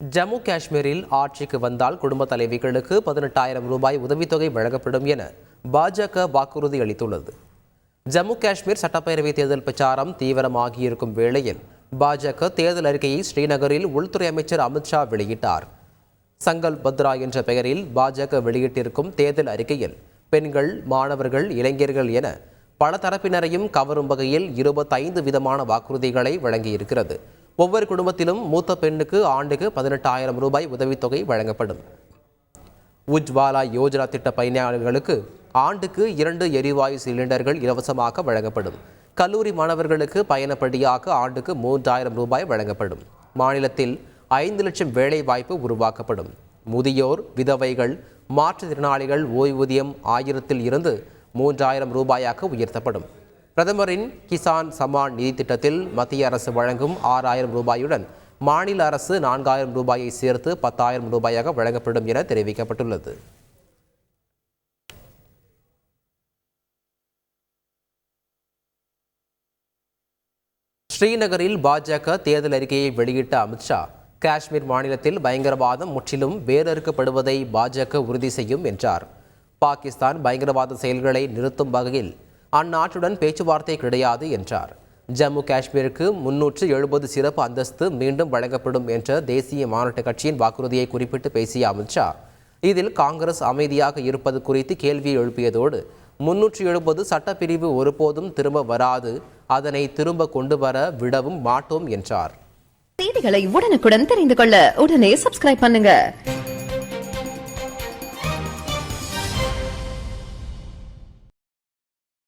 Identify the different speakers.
Speaker 1: ஜம்மு காஷ்மீரில் ஆட்சிக்கு வந்தால் குடும்ப தலைவிகளுக்கு பதினெட்டாயிரம் ரூபாய் உதவித்தொகை வழங்கப்படும் என பாஜக வாக்குறுதி அளித்துள்ளது. ஜம்மு காஷ்மீர் சட்டப்பேரவை தேர்தல் பிரச்சாரம் தீவிரமாகியிருக்கும் வேளையில் பாஜக தேர்தல் அறிக்கையை ஸ்ரீநகரில் உள்துறை அமைச்சர் அமித்ஷா வெளியிட்டார். சங்கல் பத்ரா என்ற பெயரில் பாஜக வெளியிட்டிருக்கும் தேர்தல் அறிக்கையில் பெண்கள் மாணவர்கள் இளைஞர்கள் என பல தரப்பினரையும் கவரும் வகையில் இருபத்தைந்து விதமான வாக்குறுதிகளை வழங்கியிருக்கிறது. ஒவ்வொரு குடும்பத்திலும் மூத்த பெண்ணுக்கு ஆண்டுக்கு பதினெட்டாயிரம் ரூபாய் உதவித்தொகை வழங்கப்படும். உஜ்வாலா யோஜனா திட்ட பயனாளிகளுக்கு ஆண்டுக்கு இரண்டு எரிவாயு சிலிண்டர்கள் இலவசமாக வழங்கப்படும். கல்லூரி மாணவர்களுக்கு பயணப்படியாக ஆண்டுக்கு மூன்றாயிரம் ரூபாய் வழங்கப்படும். மாநிலத்தில் ஐந்து லட்சம் வேலை வாய்ப்பு உருவாக்கப்படும். முதியோர் விதவைகள் மாற்றுத்திறனாளிகள் ஓய்வூதியம் ஆயிரத்தில் இருந்து மூன்றாயிரம் ரூபாயாக உயர்த்தப்படும். பிரதமரின் கிசான் சமான் நிதி திட்டத்தில் மத்திய அரசு வழங்கும் ஆறாயிரம் ரூபாயுடன் மாநில அரசு நான்காயிரம் ரூபாயை சேர்த்து பத்தாயிரம் ரூபாயாக வழங்கப்படும் என தெரிவிக்கப்பட்டுள்ளது. ஸ்ரீநகரில் பாஜக தேர்தல் அறிக்கையை வெளியிட்ட அமித்ஷா காஷ்மீர் மாநிலத்தில் பயங்கரவாதம் முற்றிலும் வேரறுக்கப்படுவதை பாஜக உறுதி செய்யும் என்றார். பாகிஸ்தான் பயங்கரவாத செயல்களை நிறுத்தும் வகையில் அந்நாட்டுடன் பேச்சுவார்த்தை கிடையாது என்றார். ஜம்மு காஷ்மீருக்கு முன்னூற்று எழுபது சிறப்பு அந்தஸ்து மீண்டும் வழங்கப்படும் என்ற தேசிய மாநாட்டு கட்சியின் வாக்குறுதியை குறிப்பிட்டு பேசிய அமித்ஷா இதில் காங்கிரஸ் அமைதியாக இருப்பது குறித்து கேள்வியை எழுப்பியதோடு முன்னூற்றி எழுபது சட்டப்பிரிவு ஒருபோதும் திரும்ப வராது அதனை திரும்ப கொண்டு வர விடவும் மாட்டோம் என்றார்.
Speaker 2: செய்திகளை உடனுக்குடன் தெரிந்து கொள்ள உடனே சப்ஸ்கிரைப் பண்ணுங்க.